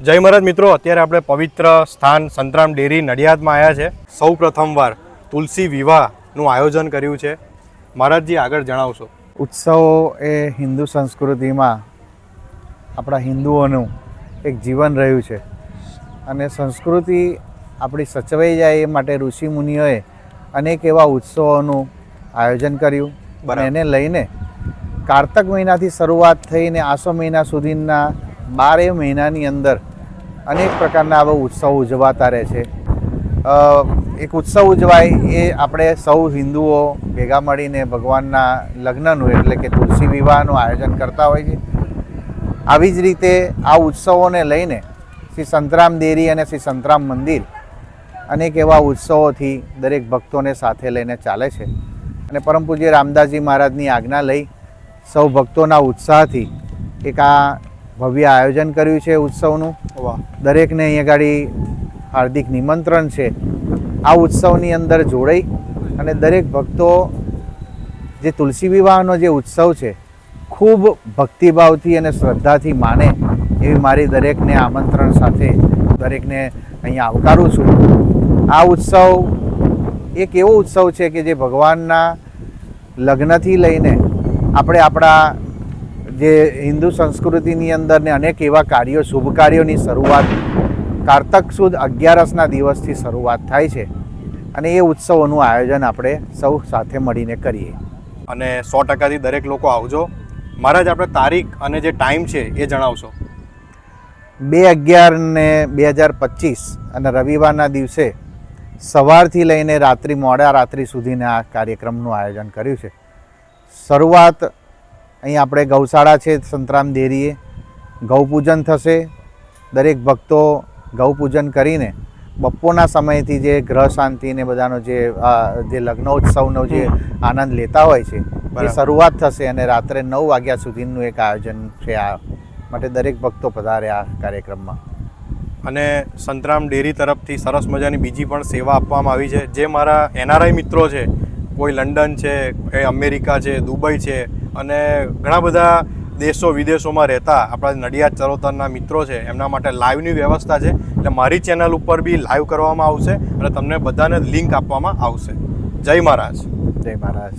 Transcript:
જય મહારાજ મિત્રો અત્યારે આપણે પવિત્ર સ્થાન સંતરામ ડેરી નડિયાદમાં આવ્યા છે. સૌ પ્રથમવાર તુલસી વિવાહનું આયોજન કર્યું છે. મહારાજજી આગળ જણાવશો. ઉત્સવો એ હિન્દુ સંસ્કૃતિમાં આપણા હિન્દુઓનું એક જીવન રહ્યું છે. અને સંસ્કૃતિ આપણી સચવાઈ જાય એ માટે ઋષિ મુનિઓએ અનેક એવા ઉત્સવોનું આયોજન કર્યું. અને એને લઈને કારતક મહિનાથી શરૂઆત થઈને આસો મહિના સુધીના બારે મહિનાની અંદર અનેક પ્રકારના આવા ઉત્સવો ઉજવાતા રહે છે. એક ઉત્સવ ઉજવાય એ આપણે સૌ હિન્દુઓ ભેગા મળીને ભગવાનના લગ્નનું એટલે કે તુલસી વિવાહનું આયોજન કરતા હોય છે. આવી જ રીતે આ ઉત્સવોને લઈને શ્રી સંતરામ દેરી અને શ્રી સંતરામ મંદિર અનેક એવા ઉત્સવોથી દરેક ભક્તોને સાથે લઈને ચાલે છે. અને પરમ પૂજ્ય રામદાસજી મહારાજની આજ્ઞા લઈ સૌ ભક્તોના ઉત્સાહથી એક આ ભવ્ય આયોજન કર્યું છે ઉત્સવનું. દરેકને અહીંયા ગાડી હાર્દિક નિમંત્રણ છે. આ ઉત્સવની અંદર જોડાઈ અને દરેક ભક્તો જે તુલસી વિવાહનો જે ઉત્સવ છે ખૂબ ભક્તિભાવથી અને શ્રદ્ધાથી માને એવી મારી દરેકને આમંત્રણ સાથે દરેકને અહીંયા આવકારું છું. આ ઉત્સવ એક એવો ઉત્સવ છે કે જે ભગવાનના લગ્નથી લઈને આપણે આપણા જે હિન્દુ સંસ્કૃતિની અંદર ને અનેક એવા કાર્યો શુભ કાર્યોની શરૂઆત કારતક સુદ અગિયારસના દિવસથી શરૂઆત થાય છે અને એ ઉત્સવોનું આયોજન આપણે સૌ સાથે મળીને કરીએ. અને સો ટકાથી દરેક લોકો આવજો. મહારાજ આપણે તારીખ અને જે ટાઈમ છે એ જણાવશો. બે અગિયાર ને બે હજાર પચીસ અને રવિવારના દિવસે સવારથી લઈને રાત્રિ મોડા રાત્રિ સુધીના આ કાર્યક્રમનું આયોજન કર્યું છે. શરૂઆત અહીં આપણે ગૌશાળા છે સંતરામ દેરીએ. ગૌપૂજન થશે. દરેક ભક્તો ગૌપૂજન કરીને બપોરના સમયથી જે ગ્રહ શાંતિ ને બધાનો જે જે લગ્નોત્સવનો જે આનંદ લેતા હોય છે એ શરૂઆત થશે અને રાત્રે નવ વાગ્યા સુધીનું એક આયોજન છે આ માટે દરેક ભક્તો પધારે આ કાર્યક્રમમાં. અને સંતરામ ડેરી તરફથી સરસ મજાની બીજી પણ સેવા આપવામાં આવી છે. જે મારા એનઆરઆઈ મિત્રો છે કોઈ લંડન છે, એ અમેરિકા છે, દુબઈ છે, અને ઘણા બધા દેશો વિદેશોમાં રહેતા આપણા નડિયાદ ચરોતરના મિત્રો છે, એમના માટે લાઈવની વ્યવસ્થા છે. એટલે મારી ચેનલ ઉપર બી લાઈવ કરવામાં આવશે અને તમને બધાને લિંક આપવામાં આવશે. જય મહારાજ. જય મહારાજ.